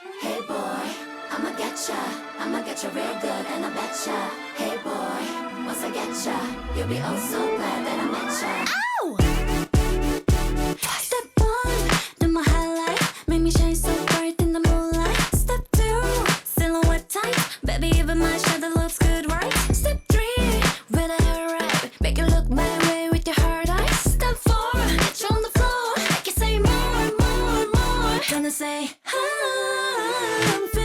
Hey boy, I'ma get ya. I'ma get ya real good and I bet ya. Hey boy, once I get ya, you'll be oh so glad that I met ya. Ow! Step one, do my highlight. Make me shine so bright in the moonlight. Step two, silhouette tight. Baby, even my shadow looks good, right? Step three, when I arrive, make look my way with your hard eyes. Step four, get you on the floor. I can say more, more, more. Gonna say, hi. I'm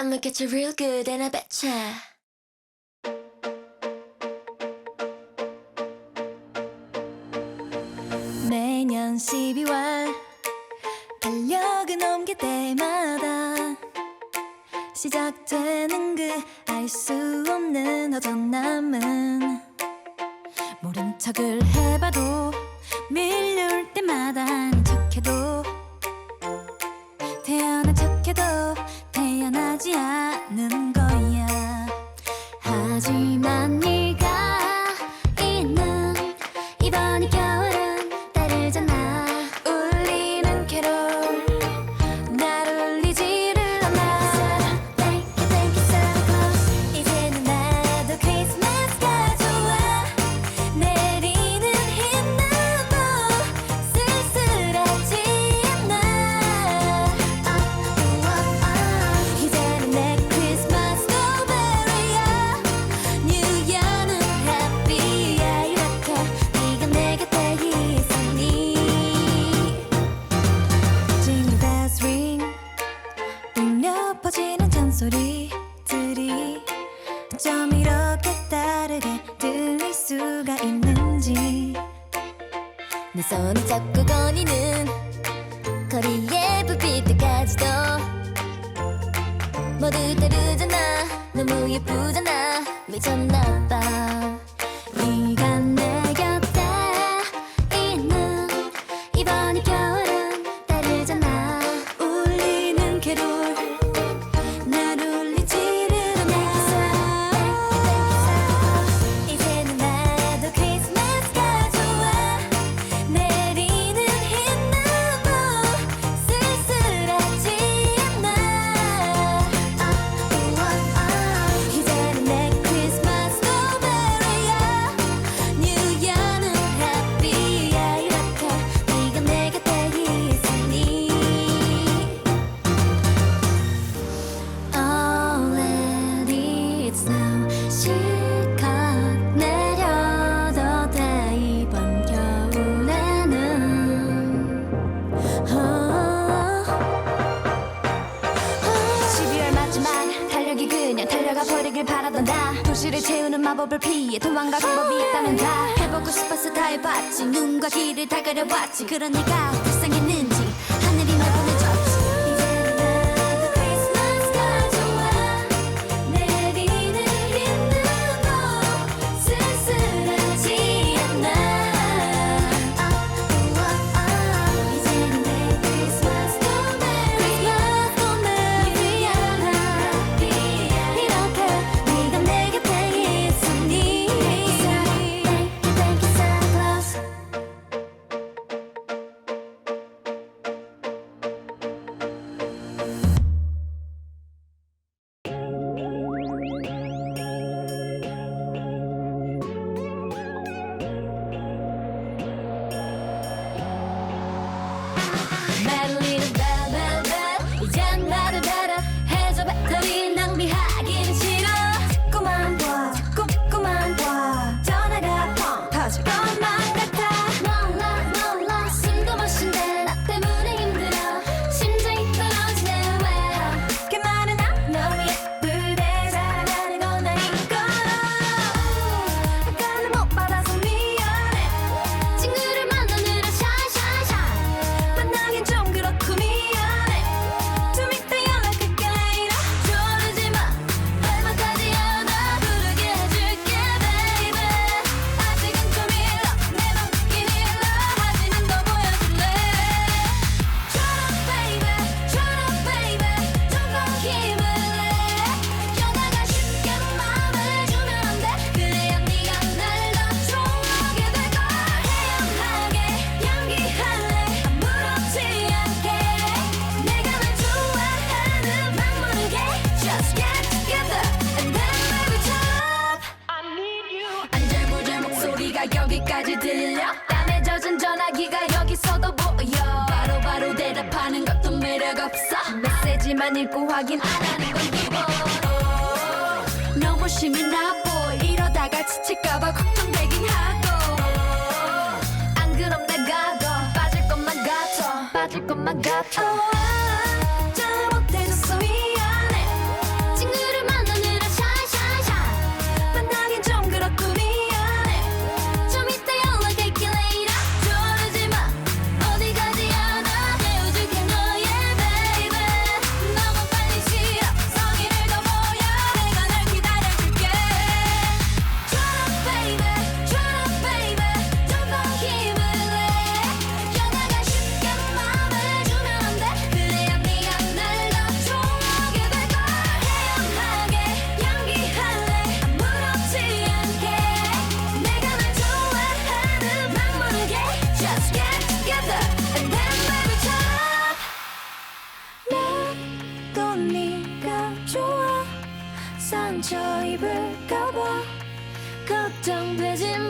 I'ma get you real good and I bet ya. 매년 12월 달력을 넘길 때마다 시작되는 그 알 수 없는 어전남은 모른 척을 해봐도 밀려올 때마다 아닌 척해도 어쩜 이렇게 다르게 들릴 수가 있는지. 내 손을 잡고 거니는 거리의 부필 때까지도. 모두 다르잖아 너무 예쁘잖아. 미쳤나봐. 밟았지. 눈과 귀를 다 가려봤지. 그런 네가 불쌍해 페이지만 읽고 확인 안 하는 건 기본 너무 심이 나보. 이러다가 지칠까봐 걱정되긴 하고. 안 그럼 내가 더 빠질 것만 같아. 빠질 것만 같아. Don't visit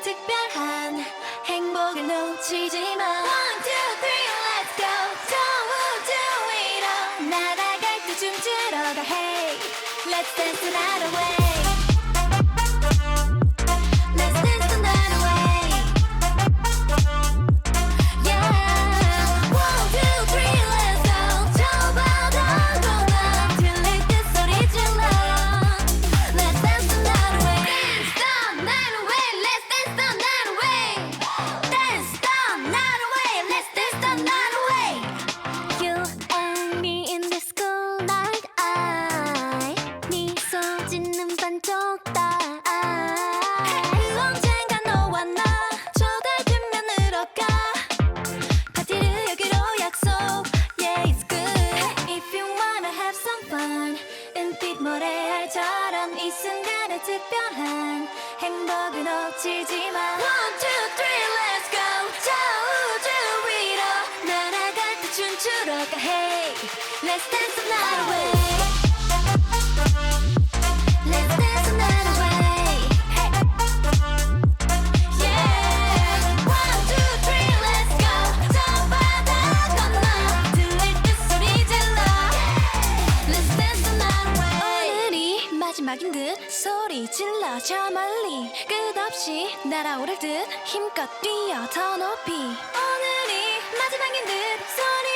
특별한 행복을 놓치지 마 One, two, three, let's go. Don't 날아갈 때 춤추러 가. Hey, let's dance it all away 마지막인 듯 소리 질러 저 멀리 끝없이 날아오를 듯 힘껏 뛰어 더 높이. 오늘이 마지막인 듯 소리